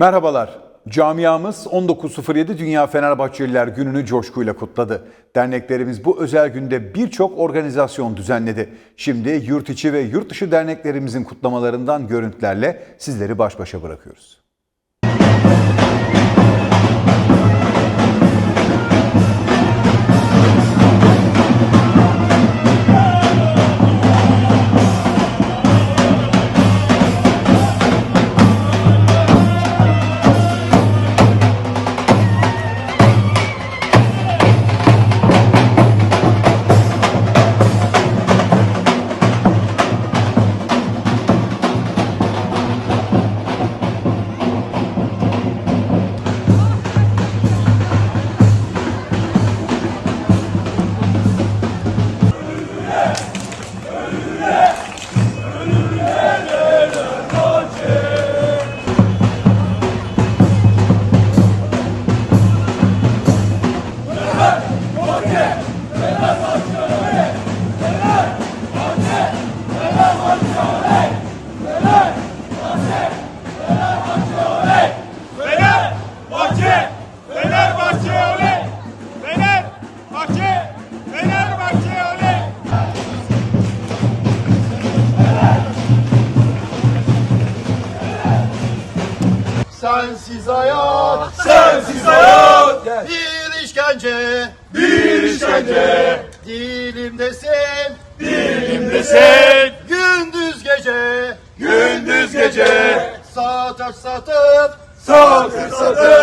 Merhabalar. Camiamız 19.07 Dünya Fenerbahçeliler Günü'nü coşkuyla kutladı. Derneklerimiz bu özel günde birçok organizasyon düzenledi. Şimdi yurt içi ve yurt dışı derneklerimizin kutlamalarından görüntülerle sizleri baş başa bırakıyoruz. Sensiz hayat, Sensiz hayat! bir işkence, Bir işkence! dilimdesin, Dilimdesin! gündüz gece, Gündüz gece! saat satıp, Satır satır! ece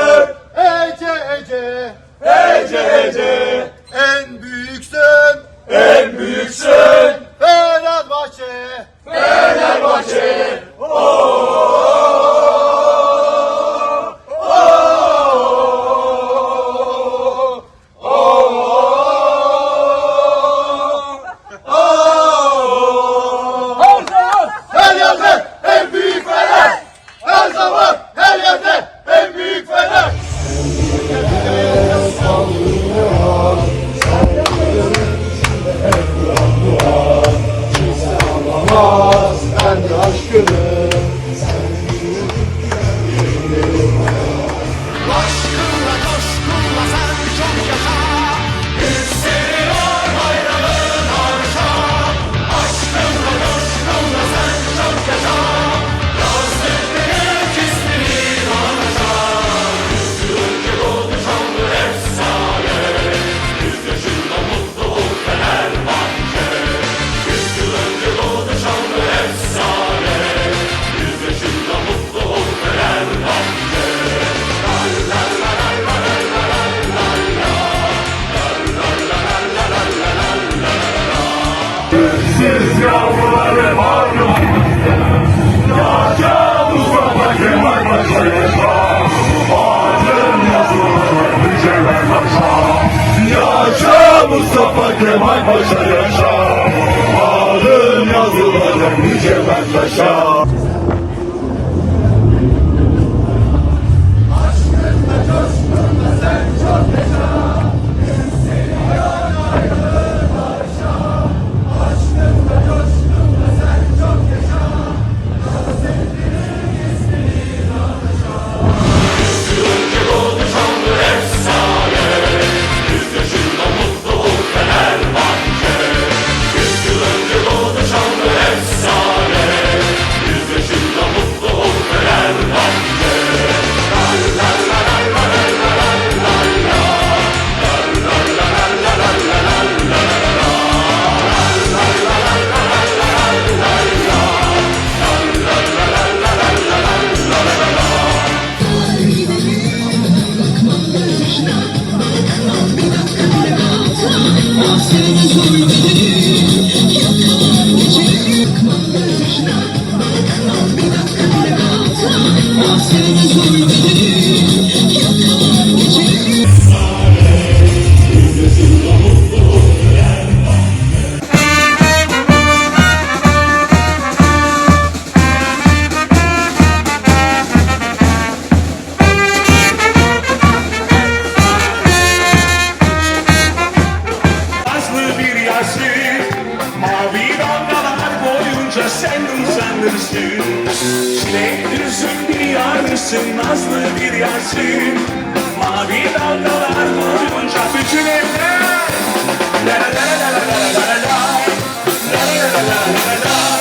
Kemal Paşa yaşa Adın yazılacak güzelsin Ne düzün bir yarmışsın nazlı bir yersin Mavi dalgalar boyunca bütün evler La la la la la la la la La la la la la la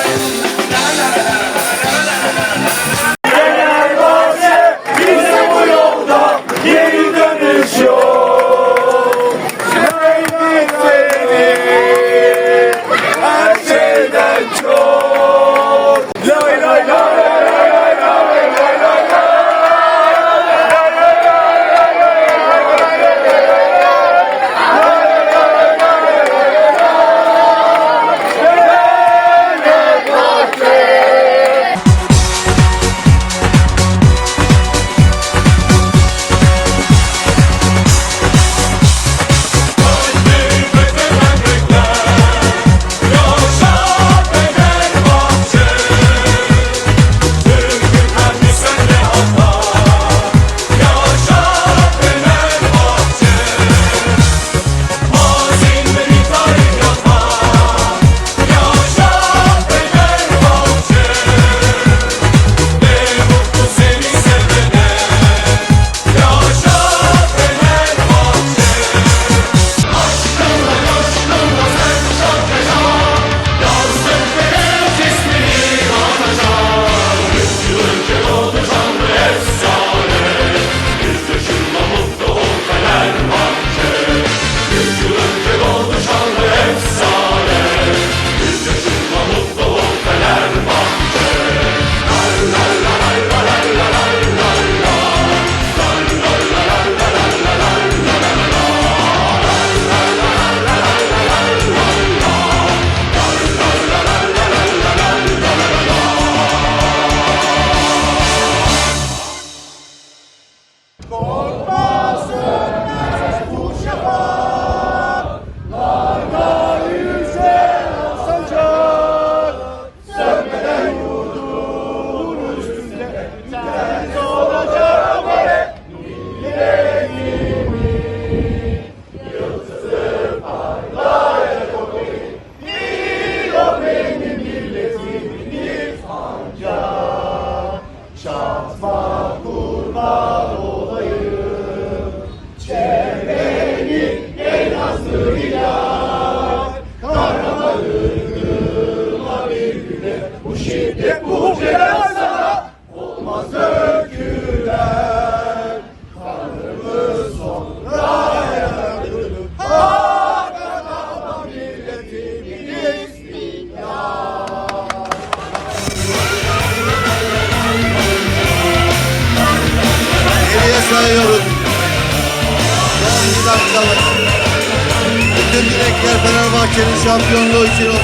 Fenerbahçe'nin şampiyonluğu için olsun.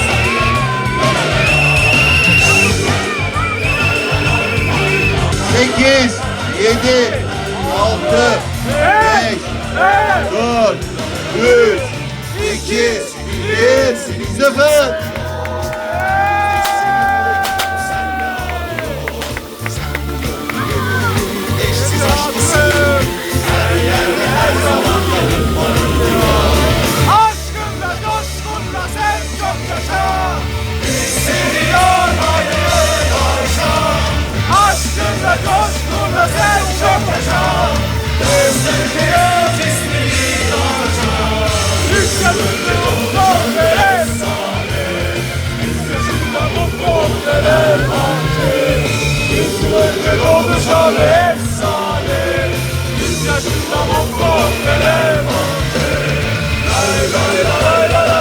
Sekiz, yedi, altı, beş, dört, üç, iki, bir, sıfır. olmuş alev sale Yüz yaşında mokko telefon Lay lay lay lay lay.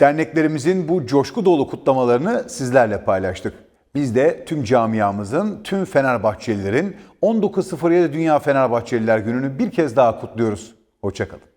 Derneklerimizin bu coşku dolu kutlamalarını sizlerle paylaştık. Biz de tüm camiamızın, tüm Fenerbahçelilerin 19.07 Dünya Fenerbahçeliler Günü'nü bir kez daha kutluyoruz. Hoşçakalın.